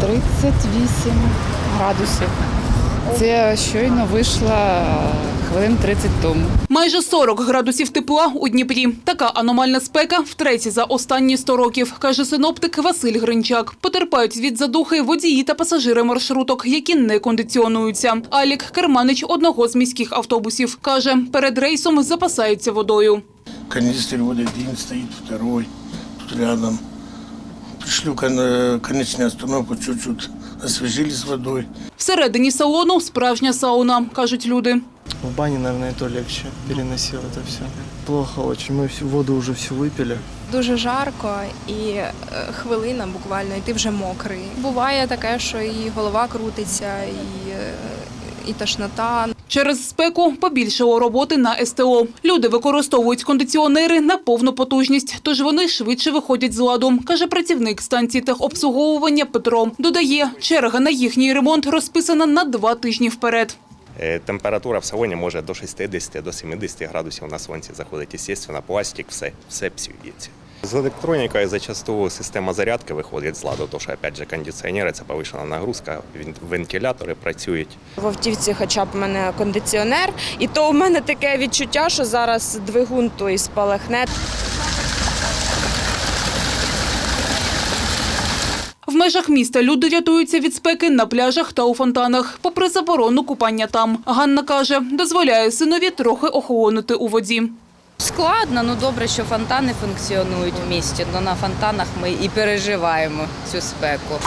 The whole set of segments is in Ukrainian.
38 градусів. Це щойно вийшла хвилин 30 тому. Майже 40 градусів тепла у Дніпрі. Така аномальна спека втретє за останні 100 років, каже синоптик Василь Гринчак. Потерпають від задухи водії та пасажири маршруток, які не кондиціонуються. Алік – керманич одного з міських автобусів. Каже, перед рейсом запасаються водою. Канистр вот один стоит, второй тут рядом. Пришли в кон- конечную остановку, чуть-чуть освежились водой. Всередині салону справжня сауна, кажуть люди. В бане, наверное, то легче переносил это все. Плохо очень. Мы всю воду уже всю выпили. Дуже жарко і е, хвилина буквально, і ти вже мокрий. Буває таке, що і голова крутиться, і, е, і тошнота. Через спеку побільшало роботи на СТО. Люди використовують кондиціонери на повну потужність, тож вони швидше виходять з ладу, каже працівник станції техобслуговування Петро. Додає, черга на їхній ремонт розписана на два тижні вперед. Е, Температура в салоні може до 60 до 70 градусів на сонці заходить. Звісно, пластик, все, все псується. З електронікою зачасту система зарядки виходить з ладу, тому що, опять же, кондиціонери це повишена нагрузка, вен- вентилятори працюють. В автівці хоча б в мене кондиціонер, і то у мене таке відчуття, що зараз двигун той спалахне. В межах міста люди рятуються від спеки на пляжах та у фонтанах, попри заборону купання там. Ганна каже, дозволяє синові трохи охолонути у воді. Складно, ну добре, що фонтани функціонують в місті. Ну на фонтанах ми і переживаємо цю спеку.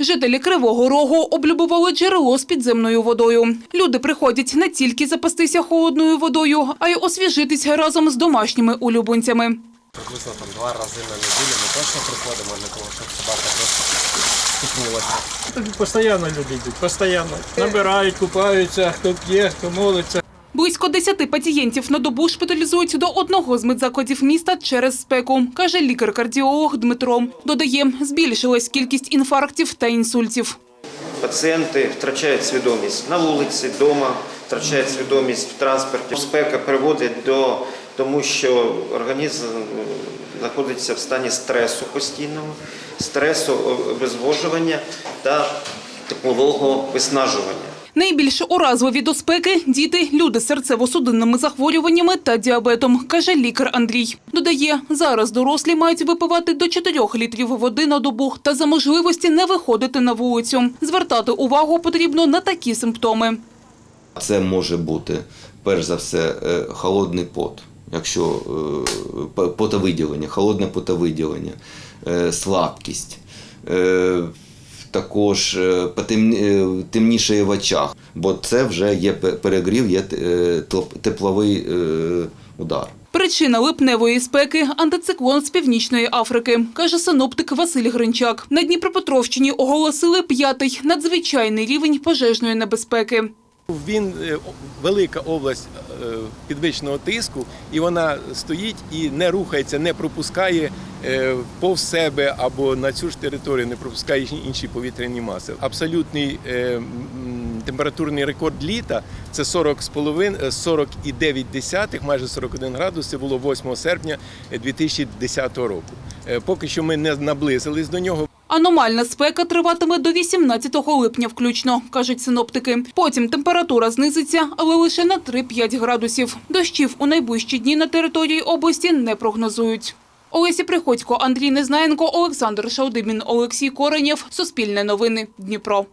Жителі Кривого Рогу облюбували джерело з підземною водою. Люди приходять не тільки запастися холодною водою, а й освіжитись разом з домашніми улюбленцями. Приблизно там два рази на неділю ми точно приходимо для того, щоб собака просто купнулася. Тут Постоянно люди йдуть, постійно. Набирають, купаються, хто п'є, хто молиться. Близько 10 пацієнтів на добу шпиталізують до одного з медзакладів міста через спеку, каже лікар-кардіолог Дмитро. Додає, збільшилась кількість інфарктів та інсультів. Пацієнти втрачають свідомість на вулиці, вдома, втрачають свідомість в транспорті. Спека приводить до тому, що організм е, знаходиться в стані стресу постійного, стресу обезвожування та теплового виснажування. Найбільш уразливі до спеки – діти, люди з серцево-судинними захворюваннями та діабетом, каже лікар Андрій. Додає, зараз дорослі мають випивати до 4 літрів води на добу та за можливості не виходити на вулицю. Звертати увагу потрібно на такі симптоми. Це може бути перш за все е, холодний пот, якщо е, потовиділення, холодне потовиділення, е, слабкість. е, Також е, е, темнішає в очах, бо це вже є перегрів, є тепловий удар. Причина липневої спеки – антициклон з Північної Африки, каже синоптик Василь Гринчак. На Дніпропетровщині оголосили п'ятий надзвичайний рівень пожежної небезпеки. Він е, велика область е, підвищеного тиску, і вона стоїть і не рухається, не пропускає е, повз себе або на цю ж територію не пропускає інші повітряні маси. Абсолютний температурний рекорд літа це 40 з половин, е, 40,9, майже 41 градус. Це було 8 серпня е, 2010 року. Поки що ми не наблизились до нього. Аномальна спека триватиме до 18 липня включно, кажуть синоптики. Потім температура знизиться, але лише на 3-5 градусів. Дощів у найближчі дні на території області не прогнозують. Олеся Приходько, Андрій Незнаєнко, Олександр Шаудимін, Олексій Коренєв. Суспільне новини. Дніпро.